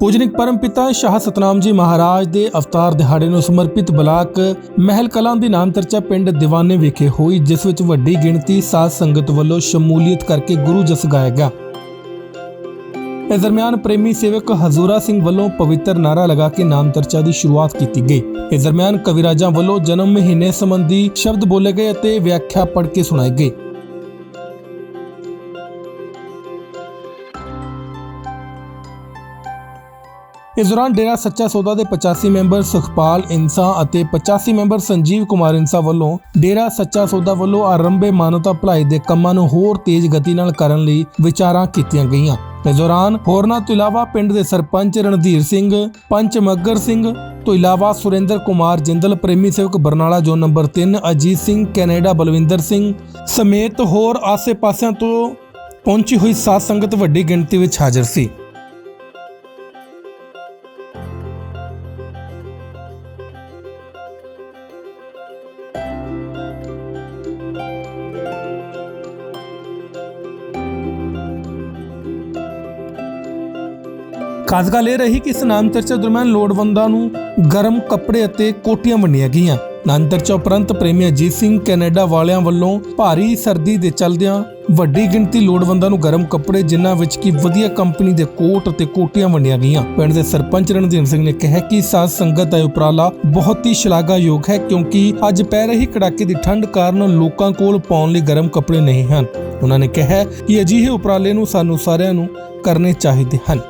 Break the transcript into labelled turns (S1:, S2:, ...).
S1: ਪੂਜਨਿਕ ਪਰਮਪਿਤਾ ਸ਼ਾਹ ਸਤਨਾਮ ਜੀ ਮਹਾਰਾਜ ਦੇ ਅਵਤਾਰ ਦਿਹਾੜੇ ਨੂੰ ਸਮਰਪਿਤ ਬਲਾਕ ਮਹਿਲ ਕਲਾਂ ਦੀ ਨਾਮਚਰਚਾ ਪਿੰਡ ਦੀਵਾਨੇ ਵਿਖੇ ਹੋਈ, ਜਿਸ ਵਿੱਚ ਵੱਡੀ ਗਿਣਤੀ ਸਾਧ ਸੰਗਤ ਵੱਲੋਂ ਸ਼ਮੂਲੀਅਤ ਕਰਕੇ ਗੁਰੂ ਜਸ ਗਾਇਆ ਗਿਆ। ਇਸ ਦਰਮਿਆਨ ਪ੍ਰੇਮੀ ਸੇਵਕ ਹਜ਼ੂਰਾ ਸਿੰਘ ਵੱਲੋਂ ਪਵਿੱਤਰ ਨਾਰਾ ਲਗਾ ਕੇ ਨਾਮ ਚਰਚਾ ਦੀ ਸ਼ੁਰੂਆਤ ਕੀਤੀ ਗਈ। ਇਸ ਦਰਮਿਆਨ ਕਵਿਰਾਜਾਂ ਵੱਲੋਂ ਜਨਮ ਮਹੀਨੇ ਸੰਬੰਧੀ ਸ਼ਬਦ ਬੋਲੇ ਗਏ ਅਤੇ ਵਿਆਖਿਆ ਪੜ੍ਹ ਕੇ ਸੁਣਾਈ ਗਈ ਇਸ ਦੌਰਾਨ ਡੇਰਾ ਸੱਚਾ ਸੌਦਾ ਦੇ 85 ਮੈਂਬਰ ਸੁਖਪਾਲ ਇੰਸਾ ਅਤੇ 85 ਮੈਂਬਰ ਸੰਜੀਵ ਕੁਮਾਰ ਇੰਸਾ ਵੱਲੋਂ ਡੇਰਾ ਸੱਚਾ ਸੌਦਾ ਵੱਲੋਂ ਆਰੰਭੇ ਮਾਨਵਤਾ ਭਲਾਈ ਦੇ ਕੰਮਾਂ ਨੂੰ ਹੋਰ ਤੇਜ਼ ਗਤੀ ਨਾਲ ਕਰਨ ਲਈ ਵਿਚਾਰਾਂ ਕੀਤੀਆਂ ਗਈਆਂ। ਇਸ ਦੌਰਾਨ ਹੋਰਨਾਂ ਤੋਂ ਇਲਾਵਾ ਪਿੰਡ ਦੇ ਸਰਪੰਚ ਰਣਧੀਰ ਸਿੰਘ, ਪੰਚ ਮੱਗਰ ਸਿੰਘ, ਤੋਂ ਇਲਾਵਾ ਸੁਰਿੰਦਰ ਕੁਮਾਰ ਜਿੰਦਲ, ਪ੍ਰੇਮੀ ਸੇਵਕ Barnala zone number 3 Ajit Singh, Canada Balwinder Singh ਸਮੇਤ ਹੋਰ ਆਸੇ-ਪਾਸਿਆਂ ਤੋਂ ਪਹੁੰਚੀ ਹੋਈ ਸਾਧ ਸੰਗਤ ਵੱਡੀ ਗਿਣਤੀ ਵਿੱਚ ਹਾਜ਼ਰ ਸੀ। ਖਾਸ ਗੱਲ ਇਹ ਰਹੀ ਕਿ ਇਸ ਨਾਮ ਚਰਚਾ ਦਰਮਿਆਨ ਲੋੜਵੰਦਾਂ ਨੂੰ ਗਰਮ ਕੱਪੜੇ ਅਤੇ ਕੋਟੀਆਂ ਵੰਡੀਆਂ ਗਈਆਂ। ਨਾਮ ਉਪਰੰਤ ਪ੍ਰੇਮੀ ਅਜੀਤ ਸਿੰਘ ਕੈਨੇਡਾ ਵਾਲਿਆਂ ਵੱਲੋਂ ਭਾਰੀ ਸਰਦੀ ਦੇ ਚਲਦਿਆਂ ਵੱਡੀ ਗਿਣਤੀ ਲੋੜਵੰਦਾਂ ਨੂੰ ਗਰਮ ਕੱਪੜੇ, ਜਿਨ੍ਹਾਂ ਵਿੱਚ ਕੀ ਵਧੀਆ ਕੰਪਨੀ ਦੇ ਕੋਟ ਅਤੇ ਕੋਟੀਆਂ ਵੰਡੀਆਂ ਗਈਆਂ। ਪਿੰਡ ਦੇ ਸਰਪੰਚ ਰਣਜੀਤ ਸਿੰਘ ਨੇ ਕਿਹਾ ਕਿ ਸਾਧ ਸੰਗਤ ਦਾ ਉਪਰਾਲਾ ਬਹੁਤ ਹੀ ਸ਼ਲਾਘਾਯੋਗ ਹੈ, ਕਿਉਂਕਿ ਅੱਜ ਪੈ ਰਹੀ ਕੜਾਕੇ ਦੀ ਠੰਡ ਕਾਰਨ ਲੋਕਾਂ ਕੋਲ ਪਾਉਣ ਲਈ ਗਰਮ ਕੱਪੜੇ ਨਹੀਂ ਹਨ। ਉਹਨਾਂ ਨੇ ਕਿਹਾ ਕਿ ਅਜਿਹੇ ਉਪਰਾਲੇ ਨੂੰ ਸਾਨੂੰ ਸਾਰਿਆਂ ਨੂੰ ਕਰਨੇ ਚਾਹੀਦੇ ਹਨ।